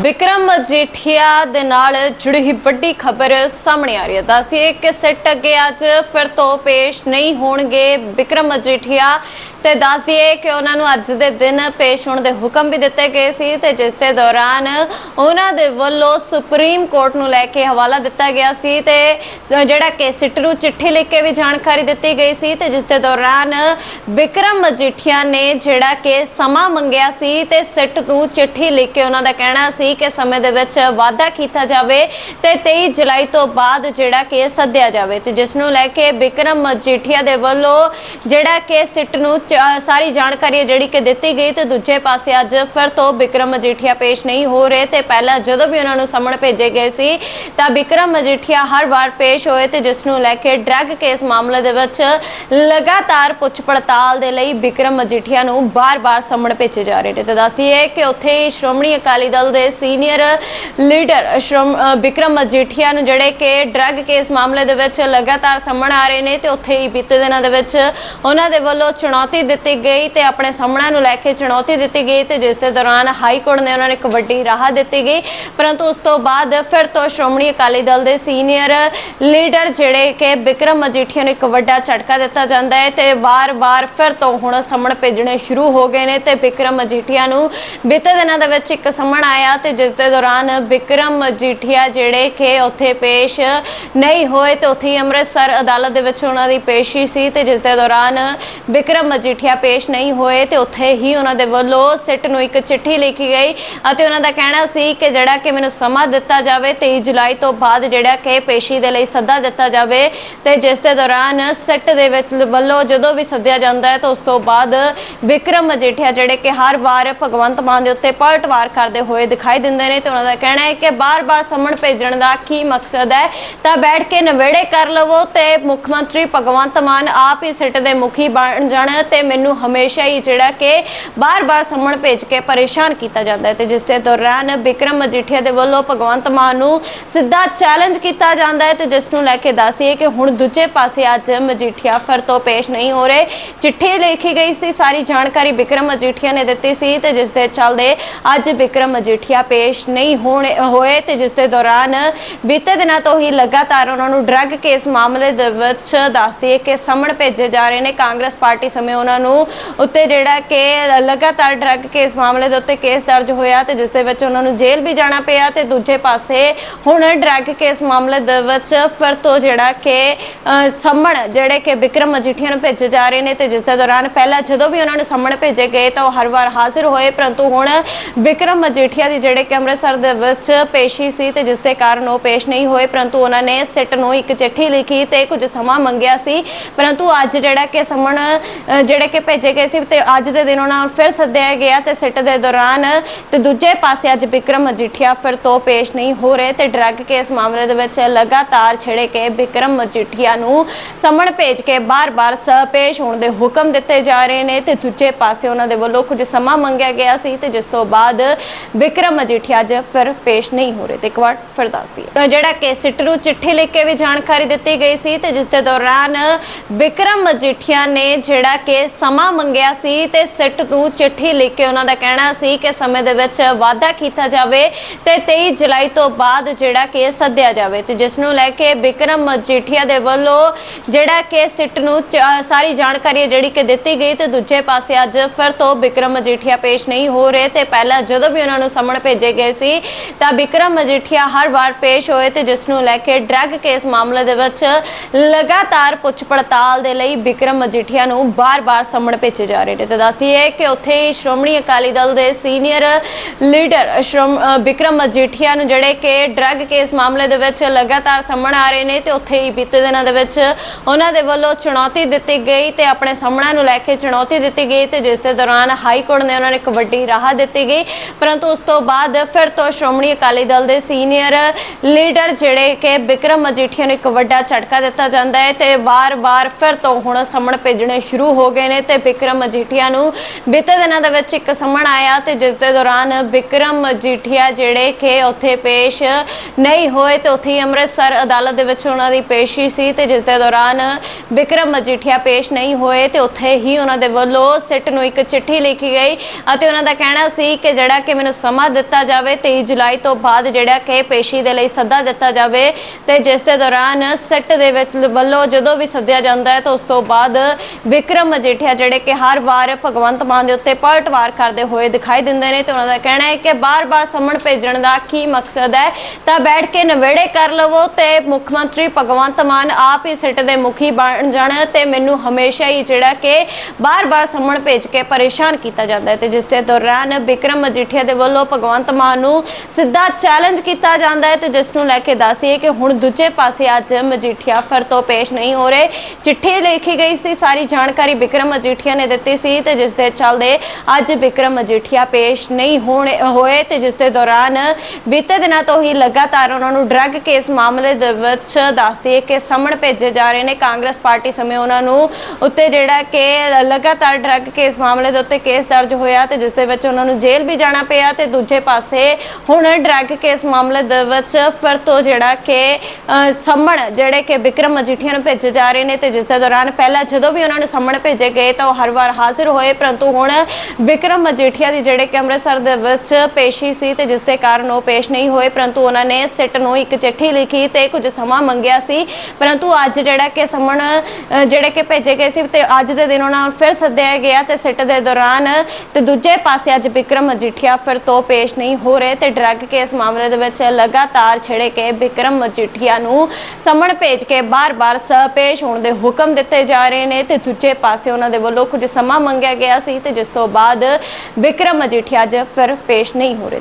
ਵਿਕਰਮ ਮਜੀਠੀਆ ਦੇ ਨਾਲ ਜੁੜੀ ਹੀ ਵੱਡੀ ਖਬਰ ਸਾਹਮਣੇ ਆ ਰਹੀ ਹੈ। ਦੱਸਦੀ ਹੈ ਕਿ ਸਿੱਟ ਅੱਗੇ ਅੱਜ ਫਿਰ ਤੋਂ ਪੇਸ਼ ਨਹੀਂ ਹੋਣਗੇ। ਵਿਕਰਮ ਮਜੀਠੀਆ ਤੇ ਦੱਸਦੀ ਹੈ ਕਿ ਉਹਨਾਂ ਨੂੰ ਅੱਜ ਦੇ ਦਿਨ ਪੇਸ਼ ਹੋਣ ਦੇ ਹੁਕਮ ਵੀ ਦਿੱਤੇ ਗਏ ਸੀ ਤੇ ਜਿਸ ਦੇ ਦੌਰਾਨ ਉਹਨਾਂ ਦੇ ਵੱਲੋਂ ਸੁਪਰੀਮ ਕੋਰਟ ਨੂੰ ਲੈ ਕੇ ਹਵਾਲਾ ਦਿੱਤਾ ਗਿਆ ਸੀ ਤੇ ਜਿਹੜਾ ਕਿ ਸਿੱਟ ਨੂੰ ਚਿੱਠੀ ਲਿਖ ਕੇ ਵੀ ਜਾਣਕਾਰੀ ਦਿੱਤੀ ਗਈ ਸੀ ਤੇ ਜਿਸ ਦੇ ਦੌਰਾਨ ਵਿਕਰਮ ਮਜੀਠੀਆ ਨੇ ਜਿਹੜਾ ਕਿ ਸਮਾਂ ਮੰਗਿਆ ਸੀ ਤੇ ਸਿੱਟ ਨੂੰ ਚਿੱਠੀ ਲਿਖ ਕੇ ਉਹਨਾਂ ਦਾ ਕਹਿਣਾ ਸੀ ਕਿ ਸਮੇਂ ਦੇ ਵਿੱਚ ਵਾਅਦਾ ਕੀਤਾ ਜਾਵੇ ਤੇ 23 ਜੁਲਾਈ ਤੋਂ ਬਾਅਦ ਜਿਹੜਾ ਕਿ ਸੱਦਿਆ ਜਾਵੇ ਤੇ ਜਿਸ ਨੂੰ ਲੈ ਕੇ ਵਿਕਰਮ ਮਜੀਠੀਆ ਦੇ ਵੱਲੋਂ ਜਿਹੜਾ ਕਿ ਸਿੱਟ ਨੂੰ ਸਾਰੀ ਜਾਣਕਾਰੀ ਹੈ ਜਿਹੜੀ ਕਿ ਦਿੱਤੀ ਗਈ ਤੇ ਦੂਜੇ ਪਾਸੇ ਅੱਜ ਫਿਰ ਤੋਂ ਵਿਕਰਮ ਮਜੀਠੀਆ ਪੇਸ਼ ਨਹੀਂ ਹੋ ਰਹੇ ਤੇ ਪਹਿਲਾਂ ਜਦੋਂ ਵੀ ਉਹਨਾਂ ਨੂੰ ਸਮਣ ਭੇਜੇ ਗਏ ਸੀ ਤਾਂ ਵਿਕਰਮ ਮਜੀਠੀਆ ਹਰ ਵਾਰ ਪੇਸ਼ ਹੋਏ ਤੇ ਜਿਸ ਨੂੰ ਲੈ ਕੇ ਡਰੱਗ ਕੇਸ ਮਾਮਲੇ ਦੇ ਵਿੱਚ ਲਗਾਤਾਰ ਪੁੱਛ ਪੜਤਾਲ ਦੇ ਲਈ ਵਿਕਰਮ ਮਜੀਠੀਆ ਨੂੰ ਬਾਰ-ਬਾਰ ਸਮਣ ਭੇਜੇ ਜਾ ਰਹੇ ਨੇ। ਤੇ ਦੱਸਦੀ ਹੈ ਕਿ ਉੱਥੇ ਹੀ ਸ਼੍ਰੋਮਣੀ ਅਕਾਲੀ ਦਲ ਦੇ ਸੀਨੀਅਰ ਲੀਡਰ ਸ਼੍ਰੋਮ ਅ, ਵਿਕਰਮ ਮਜੀਠੀਆ ਨੂੰ ਜਿਹੜੇ ਕਿ ਡਰੱਗ ਕੇਸ ਮਾਮਲੇ ਦੇ ਵਿੱਚ ਲਗਾਤਾਰ ਸਮਣ ਆ ਰਹੇ ਨੇ ਤੇ ਉੱਥੇ ਹੀ ਬੀਤੇ ਦਿਨਾਂ ਦੇ ਵਿੱਚ ਉਹਨਾਂ ਦੇ ਵੱਲੋਂ ਚੁਣੌਤੀ ਦਿੱਤੀ ਗਈ ਤੇ ਆਪਣੇ ਸਾਹਮਣਾ ਨੂੰ ਲੈ ਕੇ ਚੁਣੌਤੀ ਦਿੱਤੀ ਗਈ ਤੇ ਜਿਸ ਦੇ ਦੌਰਾਨ ਹਾਈ ਕੋਰਟ ਨੇ ਉਹਨਾਂ ਨੂੰ ਇੱਕ ਵੱਡੀ ਰਾਹਤ ਦਿੱਤੀ ਗਈ। ਪਰੰਤੂ ਉਸ ਤੋਂ ਬਾਅਦ ਫਿਰ ਤੋਂ ਸ਼੍ਰੋਮਣੀ ਅਕਾਲੀ ਦਲ ਦੇ ਸੀਨੀਅਰ ਲੀਡਰ ਜਿਹੜੇ ਕਿ ਵਿਕਰਮ ਮਜੀਠੀਆ ਨੂੰ ਇੱਕ ਵੱਡਾ ਝਟਕਾ ਦਿੱਤਾ ਜਾਂਦਾ ਹੈ ਤੇ ਵਾਰ-ਵਾਰ ਫਿਰ ਤੋਂ ਹੁਣ ਸਮਣ ਭੇਜਣੇ ਸ਼ੁਰੂ ਹੋ ਗਏ ਨੇ ਤੇ ਬਿਕਰਮ ਮਜੀਠੀਆ ਨੂੰ ਬੀਤੇ ਦਿਨਾਂ ਦੇ ਵਿੱਚ ਇੱਕ ਸਮਣ ਆਇਆ ਤੇ ਜਿਸ ਦੇ ਦੌਰਾਨ ਬਿਕਰਮ ਮਜੀਠੀਆ ਜਿਹੜੇ ਕਿ ਉੱਥੇ ਪੇਸ਼ ਨਹੀਂ ਹੋਏ ਤੇ ਉੱਥੇ ਹੀ ਅੰਮ੍ਰਿਤਸਰ ਅਦਾਲਤ ਦੇ ਵਿੱਚ ਉਹਨਾਂ ਦੀ ਪੇਸ਼ੀ ਸੀ ਤੇ ਜਿਸ ਦੇ ਦੌਰਾਨ ਬਿਕਰਮ ਮਜੀਠੀਆ ਪੇਸ਼ ਨਹੀਂ ਹੋਏ ਤੇ ਉੱਥੇ ਹੀ ਉਹਨਾਂ ਦੇ ਵੱਲੋਂ ਸਿੱਟ ਨੂੰ ਇੱਕ ਚਿੱਠੀ ਲਿਖੀ ਗਈ ਅਤੇ ਉਹਨਾਂ ਦਾ ਕਹਿਣਾ ਸੀ ਕਿ ਜਿਹੜਾ ਕਿ ਮੈਨੂੰ ਸਮਾਂ ਦਿੱਤਾ ਜਾਵੇ 23 ਜੁਲਾਈ ਤੋਂ ਬਾਅਦ ਜਿਹੜਾ ਕਿ ਪੇਸ਼ੀ ਦੇ ਲਈ ਸੱਦਾ ਦਿੱਤਾ ਜਾਵੇ ਤੇ ਜਿਸ ਦੇ ਦੌਰਾਨ ਸਿੱਟ ਦੇ ਵਿੱਚ ਵੱਲੋਂ ਜਦੋਂ ਵੀ ਸੱਦਿਆ ਜਾਂਦਾ ਹੈ ਤਾਂ ਉਸ ਤੋਂ ਬਾਅਦ ਵਿਕਰਮ ਮਜੀਠੀਆ ਜਿਹੜੇ ਕਿ ਹਰ ਵਾਰ ਭਗਵੰਤ ਮਾਨ ਦੇ ਉੱਤੇ ਪਲਟਵਾਰ ਕਰਦੇ ਹੋਏ ਦਿਖਾਈ ਦਿੰਦੇ ਨੇ ਤੇ ਉਹਨਾਂ ਦਾ ਕਹਿਣਾ ਹੈ ਕਿ ਬਾਰ-ਬਾਰ ਸਮਣ ਭੇਜਣ ਦਾ ਕੀ ਮਕਸਦ ਹੈ, ਤਾਂ ਬੈਠ ਕੇ ਨਵੇੜੇ ਕਰ ਲਵੋ ਤੇ ਮੁੱਖ ਮੰਤਰੀ ਭਗਵੰਤ ਮਾਨ ਆਪ ਹੀ ਸਿੱਟ ਦੇ ਮੁਖੀ ਬਣ ਜਾਣ ਤੇ ਮੈਨੂੰ ਹਮੇਸ਼ਾ ਹੀ ਜਿਹੜਾ ਕਿ ਬਾਰ-ਬਾਰ ਸੰਮਣ ਭੇਜ ਕੇ ਪਰੇਸ਼ਾਨ ਕੀਤਾ ਜਾਂਦਾ ਹੈ ਤੇ ਜਿਸ ਦੇ ਦੌਰਾਨ ਵਿਕਰਮ ਮਜੀਠੀਆ ਦੇ ਵੱਲੋਂ ਭਗਵੰਤ ਮਾਨ ਨੂੰ ਸਿੱਧਾ ਚੈਲੰਜ ਕੀਤਾ ਜਾਂਦਾ ਹੈ ਤੇ ਜਿਸ ਨੂੰ ਲੈ ਕੇ ਦੱਸਦੀ ਹੈ ਕਿ ਹੁਣ ਦੂਜੇ ਪਾਸੇ ਅੱਜ ਮਜੀਠੀਆ ਫਿਰ ਤੋਂ ਪੇਸ਼ ਨਹੀਂ ਹੋ ਰਹੇ। ਚਿੱਠੀ ਲਿਖੀ ਗਈ ਸੀ, ਸਾਰੀ ਜਾਣਕਾਰੀ ਵਿਕਰਮ ਮਜੀਠੀਆ ਨੇ ਦਿੱਤੀ ਸੀ ਤੇ ਜਿਸ ਦੇ ਚੱਲਦੇ ਅੱਜ ਵਿਕਰਮ ਮਜੀਠੀਆ ਪੇਸ਼ ਨਹੀਂ ਹੋਣੇ ਹੋਏ ਤੇ ਜਿਸ ਦੇ ਦੌਰਾਨ ਬੀਤੇ ਦਿਨਾਂ ਤੋਂ ਹੀ ਲਗਾਤਾਰ ਉਹਨਾਂ ਨੂੰ ਡਰੱਗ ਕੇਸ ਮਾਮਲੇ ਦੇ ਵਿੱਚ ਦੱਸਦੀ ਹੈ ਕਿ ਸਮਣ ਭੇਜੇ ਜਾ ਰਹੇ ਨੇ। ਕਾਂਗਰਸ ਪਾਰਟੀ ਸਮੇਂ ਉਹਨਾਂ ਨੂੰ ਉੱਤੇ ਜਿਹੜਾ ਕਿ ਲਗਾਤਾਰ ਡਰੱਗ ਕੇਸ ਮਾਮਲੇ ਦੇ ਉੱਤੇ ਕੇਸ ਦਰਜ ਹੋਇਆ ਤੇ ਜਿਸ ਦੇ ਵਿੱਚ ਉਹਨਾਂ ਨੂੰ ਜੇਲ੍ਹ ਵੀ ਜਾਣਾ ਪਿਆ ਤੇ ਦੂਜੇ ਪਾਸੇ ਹੁਣ ਡਰੱਗ ਕੇਸ ਮਾਮਲੇ ਦੇ ਵਿੱਚ ਫਿਰ ਤੋਂ ਜਿਹੜਾ ਕਿ ਅ, ਜਿਹੜੇ ਕਿ ਵਿਕਰਮ ਮਜੀਠੀਆ ਨੂੰ ਭੇਜੇ ਜਾ ਰਹੇ ਨੇ ਤੇ ਜਿਸ ਦੇ ਦੌਰਾਨ ਪਹਿਲਾਂ ਜਦੋਂ ਵੀ ਉਹਨਾਂ ਨੂੰ ਸਮਣ ਭੇਜੇ ਗਏ ਤਾਂ ਉਹ ਹਰ ਵਾਰ ਹਾਜ਼ਰ ਹੋਏ ਪਰੰਤੂ ਹੁਣ ਵਿਕਰਮ ਮਜੀਠੀਆ ਦੀ ਜਿਹੜੇ ਕਿ ਅੰਮ੍ਰਿਤਸਰ ਦੇ ਵਿੱਚ ਪੇਸ਼ੀ ਸੀ ਤੇ ਜਿਸ ਦੇ ਕਾਰਨ ਉਹ ਪੇਸ਼ ਨਹੀਂ ਹੋਏ ਪਰੰਤੂ ਉਹਨਾਂ ਨੇ ਸਿੱਟ ਨੂੰ ਇੱਕ ਚਿੱਠੀ ਲਿਖੀ ਤੇ ਕੁਝ ਸਮਾਂ ਮੰਗਿਆ ਸੀ। ਪਰੰਤੂ ਅੱਜ ਜਿਹੜਾ ਕਿ ਸੰਮਣ ਜਿਹੜੇ ਕਿ ਭੇਜੇ ਗਏ ਸੀ ਤੇ ਅੱਜ ਦੇ ਦਿਨ ਉਹਨਾਂ ਨੂੰ ਫਿਰ ਸੱਦਿਆ ਗਿਆ ਤੇ ਸਿੱਟ ਦੇ ਦੌਰਾਨ ਤੇ ਦੂਜੇ ਪਾਸੇ ਅੱਜ ਵਿਕਰਮ ਮਜੀਠੀਆ ਫਿਰ ਤੋਂ ਪੇਸ਼ ਨਹੀਂ ਹੋ ਰਹੇ ਤੇ ਡਰੱਗ ਕੇਸ ਮਾਮਲੇ ਦੇ ਵਿੱਚ ਲਗਾਤਾਰ ਛੇੜੇ ਕੇ ਵਿਕਰਮ ਮਜੀਠੀਆ ਨੂੰ ਸਮਣ ਭੇਜ ਕੇ ਬਾਰ-ਬਾਰ ਪੇਸ਼ ਹੋਣ ਦੇ ਹੁਕਮ ਦਿੱਤੇ ਜਾ ਰਹੇ ਨੇ ਤੇ ਦੂਜੇ ਪਾਸੇ ਉਹਨਾਂ ਦੇ ਵੱਲੋਂ ਕੁਝ ਸਮਾਂ ਮੰਗਿਆ ਗਿਆ ਸੀ ਤੇ ਜਿਸ ਤੋਂ ਬਾਅਦ ਵਿਕਰਮ ਮਜੀਠੀਆ ਅੱਜ ਫਿਰ ਪੇਸ਼ ਨਹੀਂ ਹੋ ਰਹੇ। ਤੇ ਇੱਕ ਵਾਰ ਫਿਰ ਦੱਸ ਦਈਏ। ਤਾਂ ਜਿਹੜਾ ਕਿ ਸਿੱਟ ਨੂੰ ਚਿੱਠੀ ਲਿਖ ਕੇ ਵੀ ਜਾਣਕਾਰੀ ਦਿੱਤੀ ਗਈ ਸੀ ਤੇ ਜਿਸ ਦੇ ਦੌਰਾਨ ਵਿਕਰਮ ਮਜੀਠੀਆ ਨੇ ਜਿਹੜਾ ਕਿ ਸਮਾਂ ਮੰਗਿਆ ਸੀ ਤੇ ਸਿੱਟ ਨੂੰ ਚਿੱਠੀ ਲਿਖ ਕੇ ਉਹਨਾਂ ਦਾ ਕਹਿਣਾ ਸੀ ਕਿ ਸਮੇਂ ਦੇ ਵਿੱਚ ਵਾਅਦਾ ਕੀਤਾ ਜਾਵੇ ਤੇ 23 ਜੁਲਾਈ ਤੋਂ ਬਾਅਦ ਜਿਹੜਾ ਕਿ ਸੱਦਿਆ ਜਾਵੇ ਤੇ ਜਿਸ ਨੂੰ ਲੈ ਕੇ ਵਿਕਰਮ ਮਜੀਠੀਆ ਦੇ ਵੱਲੋਂ ਜਿਹੜਾ ਕਿ ਸਿੱਟ ਨੂੰ ਸਾਰੀ ਜਾਣਕਾਰੀ ਜਿਹੜੀ ਕਿ ਦਿੱਤੀ ਗਈ ਤੇ ਦੂਜੇ ਪਾਸੇ ਅੱਜ ਫਿਰ ਤੋਂ ਵਿਕਰਮ ਮਜੀਠੀਆ ਪੇਸ਼ ਨਹੀਂ ਹੋ ਰਹੇ ਤੇ ਪਹਿਲਾਂ ਜਦੋਂ ਵੀ ਉਹਨਾਂ ਨੂੰ ਸਮਣ ਭੇਜੇ ਗਏ ਸੀ ਤਾਂ ਵਿਕਰਮ ਮਜੀਠੀਆ ਹਰ ਵਾਰ ਪੇਸ਼ ਹੋਏ ਤੇ ਜਿਸ ਨੂੰ ਲੈ ਕੇ ਡਰੱਗ ਕੇਸ ਮਾਮਲੇ ਦੇ ਵਿੱਚ ਲਗਾਤਾਰ ਪੁੱਛ ਪੜਤਾਲ ਦੇ ਲਈ ਵਿਕਰਮ ਮਜੀਠੀਆ ਨੂੰ ਬਾਰ-ਬਾਰ ਸਮਣ ਭੇਜੇ ਜਾ ਰਹੇ ਨੇ ਤੇ ਦੱਸਦੀ ਹੈ ਕਿ ਉੱਥੇ ਹੀ ਸ਼੍ਰੋਮਣੀ ਅਕਾਲੀ ਦਲ ਦੇ ਸੀਨੀਅਰ ਲੀਡਰ ਸ਼੍ਰੋਮ ਅ, ਵਿਕਰਮ ਮਜੀਠੀਆ ਨੂੰ ਜਿਹੜੇ ਕਿ ਡਰੱਗ ਕੇਸ ਮਾਮਲੇ ਦੇ ਵਿੱਚ ਲਗਾਤਾਰ ਸਮਣ ਆ ਰਹੇ ਨੇ ਤੇ ਉੱਥੇ ਹੀ ਬੀਤੇ ਦਿਨਾਂ ਦੇ ਵਿੱਚ ਉਹਨਾਂ ਦੇ ਵੱਲੋਂ ਚੁਣੌਤੀ ਦਿੱਤੀ ਗਈ ਤੇ ਆਪਣੇ ਸਾਹਮਣਾ ਨੂੰ ਲੈ ਕੇ ਚੁਣੌਤੀ ਦਿੱਤੀ ਗਈ ਤੇ ਜਿਸ ਦੇ ਦੌਰਾਨ ਹਾਈ ਕੋਰਟ ਨੇ ਉਹਨਾਂ ਨੂੰ ਇੱਕ ਵੱਡੀ ਰਾਹ ਦਿੱਤੀ ਗਈ। ਪਰੰਤੂ ਉਸ ਤੋਂ ਬਾਅਦ ਫਿਰ ਤੋਂ ਸ਼੍ਰੋਮਣੀ ਅਕਾਲੀ ਦਲ ਦੇ ਸੀਨੀਅਰ ਲੀਡਰ ਜਿਹੜੇ ਕਿ ਵਿਕਰਮ ਮਜੀਠੀਆ ਨੂੰ ਇੱਕ ਵੱਡਾ ਝਟਕਾ ਦਿੱਤਾ ਜਾਂਦਾ ਹੈ ਤੇ ਵਾਰ-ਵਾਰ ਫਿਰ ਤੋਂ ਹੁਣ ਸਮਣ ਭੇਜਣੇ ਸ਼ੁਰੂ ਹੋ ਗਏ ਹੋਏ ਨੇ ਤੇ ਵਿਕਰਮ ਮਜੀਠੀਆ ਨੂੰ ਬੀਤੇ ਦਿਨਾਂ ਦੇ ਵਿੱਚ ਇੱਕ ਸਮਣ ਆਇਆ ਤੇ ਜਿਸ ਦੇ ਦੌਰਾਨ ਵਿਕਰਮ ਮਜੀਠੀਆ ਜਿਹੜੇ ਕਿ ਉੱਥੇ ਪੇਸ਼ ਨਹੀਂ ਹੋਏ ਤੇ ਉੱਥੇ ਅੰਮ੍ਰਿਤਸਰ ਅਦਾਲਤ ਦੇ ਵਿੱਚ ਉਹਨਾਂ ਦੀ ਪੇਸ਼ੀ ਸੀ ਤੇ ਜਿਸ ਦੇ ਦੌਰਾਨ ਵਿਕਰਮ ਮਜੀਠੀਆ ਪੇਸ਼ ਨਹੀਂ ਹੋਏ ਤੇ ਉੱਥੇ ਹੀ ਉਹਨਾਂ ਦੇ ਵੱਲੋਂ ਸਿੱਟ ਨੂੰ ਇੱਕ ਚਿੱਠੀ ਲਿਖੀ ਗਈ ਅਤੇ ਉਹਨਾਂ ਦਾ ਕਹਿਣਾ ਸੀ ਕਿ ਜਿਹੜਾ ਕਿ ਮੈਨੂੰ ਸਮਾਂ ਦਿੱਤਾ ਜਾਵੇ 23 ਜੁਲਾਈ ਤੋਂ ਬਾਅਦ ਜਿਹੜਾ ਕਿ ਪੇਸ਼ੀ ਦੇ ਲਈ ਸੱਦਾ ਦਿੱਤਾ ਜਾਵੇ ਤੇ ਜਿਸ ਦੇ ਦੌਰਾਨ ਸਿੱਟ ਦੇ ਵਿੱਚ ਵੱਲੋਂ ਜਦੋਂ ਵੀ ਸੱਦਿਆ ਜਾਂਦਾ ਹੈ ਤਾਂ ਉਸ ਤੋਂ ਬਾਅਦ ਵਿਕਰਮ ਮਜੀਠੀਆ ਜਿਹੜੇ ਕਿ ਹਰ ਵਾਰ ਭਗਵੰਤ ਮਾਨ ਦੇ ਉੱਤੇ ਪਲਟਵਾਰ ਕਰਦੇ ਹੋਏ ਦਿਖਾਈ ਦਿੰਦੇ ਨੇ ਤੇ ਉਹਨਾਂ ਦਾ ਕਹਿਣਾ ਹੈ ਕਿ ਬਾਰ-ਬਾਰ ਸੰਮਣ ਭੇਜਣ ਦਾ ਕੀ ਮਕਸਦ ਹੈ? ਤਾਂ ਬੈਠ ਕੇ ਨਵੇੜੇ ਕਰ ਲਵੋ ਤੇ ਮੁੱਖ ਮੰਤਰੀ ਭਗਵੰਤ ਮਾਨ ਆਪ ਹੀ ਸਿੱਟ ਦੇ ਮੁਖੀ ਬਣ ਜਾਣ ਤੇ ਮੈਨੂੰ ਹਮੇਸ਼ਾ ਹੀ ਜਿਹੜਾ ਕਿ ਬਾਰ-ਬਾਰ ਸੰਮਣ ਭੇਜ ਕੇ ਪਰੇਸ਼ਾਨ ਕੀਤਾ ਜਾਂਦਾ ਹੈ ਤੇ ਜਿਸ ਦੇ ਦੌਰਾਨ ਵਿਕਰਮ ਮਜੀਠੀਆ ਦੇ ਵੱਲੋਂ ਭਗਵੰਤ ਮਾਨ ਨੂੰ ਸਿੱਧਾ ਚੈਲੰਜ ਕੀਤਾ ਜਾਂਦਾ ਹੈ ਤੇ ਜਿਸ ਨੂੰ ਲੈ ਕੇ ਦੱਸਦੀਏ ਕਿ ਹੁਣ ਦੂਜੇ ਪਾਸੇ ਅੱਜ ਮਜੀਠੀਆ ਫਿਰ ਤੋਂ ਪੇਸ਼ ਨਹੀਂ ਹੋ ਰਹੇ। ਚਿੱਠੀ ਲਿਖੀ ਗਈ ਸੀ, ਸਾਰੀ ਜਾਣਕਾਰੀ ਵਿਕਰਮ ਮਜੀਠੀਆ ਨੇ ਦਿੱਤੀ ਸੀ ਤੇ ਜਿਸ ਦੇ ਚੱਲਦੇ ਅੱਜ ਵਿਕਰਮ ਮਜੀਠੀਆ ਪੇਸ਼ ਨਹੀਂ ਹੋਣੇ ਹੋਏ ਤੇ ਜਿਸ ਦੇ ਦੌਰਾਨ ਬੀਤੇ ਦਿਨਾਂ ਤੋਂ ਹੀ ਲਗਾਤਾਰ ਉਹਨਾਂ ਨੂੰ ਡਰੱਗ ਕੇਸ ਮਾਮਲੇ ਦੇ ਵਿੱਚ ਦੱਸਦੀ ਕਿ ਸਮਣ ਭੇਜੇ ਜਾ ਰਹੇ ਨੇ। ਕਾਂਗਰਸ ਪਾਰਟੀ ਸਮੇਂ ਉਹਨਾਂ ਨੂੰ ਉੱਤੇ ਜਿਹੜਾ ਕਿ ਲਗਾਤਾਰ ਡਰੱਗ ਕੇਸ ਮਾਮਲੇ ਦੇ ਉੱਤੇ ਕੇਸ ਦਰਜ ਹੋਇਆ ਤੇ ਜਿਸ ਦੇ ਵਿੱਚ ਉਹਨਾਂ ਨੂੰ ਜੇਲ੍ਹ ਵੀ ਜਾਣਾ ਪਿਆ ਤੇ ਦੂਜੇ ਪਾਸੇ ਹੁਣ ਡਰੱਗ ਕੇਸ ਮਾਮਲੇ ਦੇ ਵਿੱਚ ਫਿਰ ਤੋਂ ਜਿਹੜਾ ਕਿ ਅ, ਸੰਮਣ ਜਿਹੜੇ ਕਿ ਵਿਕਰਮ ਮਜੀਠੀਆ ਨੂੰ ਭੇਜੇ ਜਾ ਰਹੇ ਨੇ ਤੇ ਜਿਸ ਦੇ ਦੌਰਾਨ ਪਹਿਲਾਂ ਜਦੋਂ ਵੀ ਉਹਨਾਂ ਨੂੰ ਸੰਮਣ ਭੇਜੇ ਗਏ ਤਾਂ ਉਹ ਹਰ ਵਾਰ ਹਾਜ਼ਰ ਹੋਏ, ਪਰੰਤੂ ਹੁਣ ਵਿਕਰਮ ਮਜੀਠੀਆ ਦੀ ਜਿਹੜੇ ਕਿ ਅੰਮ੍ਰਿਤਸਰ ਦੇ ਵਿੱਚ ਪੇਸ਼ੀ ਸੀ ਤੇ ਜਿਸ ਦੇ ਕਾਰਨ ਉਹ ਪੇਸ਼ ਨਹੀਂ ਹੋਏ, ਪਰੰਤੂ ਉਹਨਾਂ ਨੇ ਸਿੱਟ ਨੂੰ ਇੱਕ ਚਿੱਠੀ ਲਿਖੀ ਤੇ ਕੁਝ ਸਮਾਂ ਮੰਗਿਆ ਸੀ। ਪਰੰਤੂ ਅੱਜ ਜਿਹੜਾ ਕਿ ਸੰਮਣ ਜਿਹੜੇ ਕਿ ਭੇਜੇ ਗਏ ਸੀ ਤੇ ਅੱਜ ਦੇ ਦਿਨ ਉਹਨਾਂ ਨੂੰ ਫਿਰ ਸੱਦਿਆ ਗਿਆ ਤੇ ਸਿੱਟ ਦੇ ਦੌਰਾਨ ਤੇ ਦੂਜੇ ਪਾਸੇ ਅੱਜ ਵਿਕਰਮ ਮਜੀਠੀਆ ਫਿਰ ਤੋਂ ਪੇਸ਼ ਨਹੀਂ ਹੋ ਰਹੇ ਤੇ ਡਰੱਗ ਕੇਸ ਮਾਮਲੇ ਦੇ ਵਿੱਚ ਲਗਾਤਾਰ ਛੇੜੇ ਕੇ ਵਿਕਰਮ ਮਜੀਠੀਆ ਨੂੰ ਸਮਣ ਭੇਜ ਕੇ ਬਾਰ-ਬਾਰ ਪੇਸ਼ ਹੋਣ ਦੇ ਹੁਕਮ ਦਿੱਤੇ ਜਾ ਰਹੇ ਨੇ ਤੇ ਦੂਜੇ ਪਾਸੇ ਉਹਨਾਂ ਦੇ ਵੱਲੋਂ ਕੁਝ ਸਮਾਂ ਮੰਗਿਆ ਗਿਆ ਸੀ ਤੇ ਜਿਸ ਤੋਂ ਬਾਅਦ ਵਿਕਰਮ ਮਜੀਠੀਆ ਅੱਜ ਫਿਰ ਪੇਸ਼ ਨਹੀਂ ਹੋ ਰਹੇ।